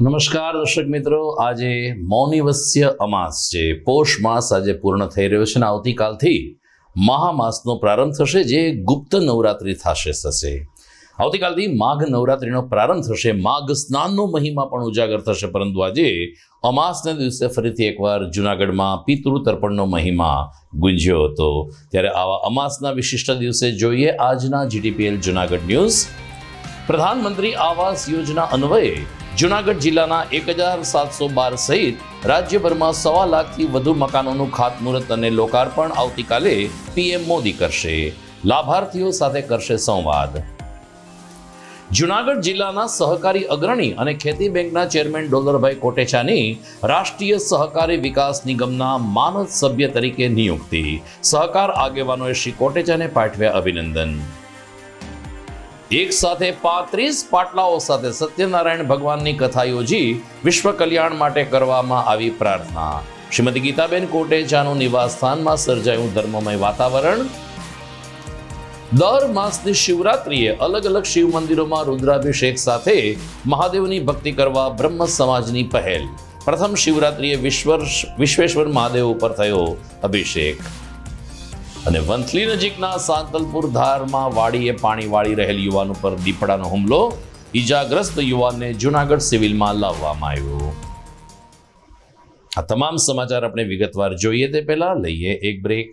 નમસ્કાર દર્શક મિત્રો. આજે મૌનિવસ્ય અમાસ છે. પોષ માસ આજે પૂર્ણ થઈ રહ્યો છે અને આવતીકાલથી મહામાસનો પ્રારંભ થશે જે ગુપ્ત નવરાત્રિ થશે થશે. આવતીકાલથી માઘ નવરાત્રિનો પ્રારંભ થશે. માઘ સ્નાનનો મહિમા પણ ઉજાગર થશે. પરંતુ આજે અમાસના દિવસે ફરીથી એકવાર જૂનાગઢમાં પિતૃ તર્પણનો મહિમા ગુંજ્યો હતો. ત્યારે આવા અમાસના વિશિષ્ટ દિવસે જોઈએ આજના જીટીપીએલ જૂનાગઢ ન્યૂઝ. પ્રધાનમંત્રી આવાસ યોજના અન્વયે જૂનાગઢ જિલ્લાના એક હજાર સાતસો બાર સહિત રાજ્યભરમાં સવા લાખથી વધુ મકાનોનું ખાતમુહૂર્ત અને લોકાર્પણ આવતીકાલે પીએમ મોદી કરશે. લાભાર્થીઓ સાથે કરશે સંવાદ. જુનાગઢ જિલ્લાના સહકારી અગ્રણી અને ખેતી બેંકના ચેરમેન ડોલરભાઈ કોટેચાની રાષ્ટ્રીય સહકારી વિકાસ નિગમના માનદ સભ્ય તરીકે નિયુક્તિ. સહકાર આગેવાનોએ શ્રી કોટેચાને પાઠવ્યા અભિનંદન. એક સાથે પાંત્રીસ પાટલાઓ સાથે સત્યનારાયણ ભગવાનની કથા યોજી વિશ્વ કલ્યાણ માટે કરવામાં આવી પ્રાર્થના. શ્રીમતી ગીતાબેન કોટેચાનું નિવાસસ્થાનમાં સર્જાયું ધર્મમય વાતાવરણ. દર માસની શિવરાત્રિએ અલગ અલગ શિવ મંદિરોમાં રુદ્રાભિષેક સાથે મહાદેવની ભક્તિ કરવા બ્રહ્મ સમાજની પહેલ. પ્રથમ શિવરાત્રિએ વિશ્વર વિશ્વેશ્વર મહાદેવ ઉપર થયો અભિષેક. અને વંથલી નજીકના સાંતલપુર ધારમાં વાડીએ પાણી વાળી રહેલ યુવાન ઉપર દીપડાનો હુમલો. ઈજાગ્રસ્ત યુવાનને જૂનાગઢ સિવિલમાં લાવવામાં આવ્યો. આ તમામ સમાચાર આપણે વિગતવાર જોઈએ તે પહેલા લઈએ એક બ્રેક.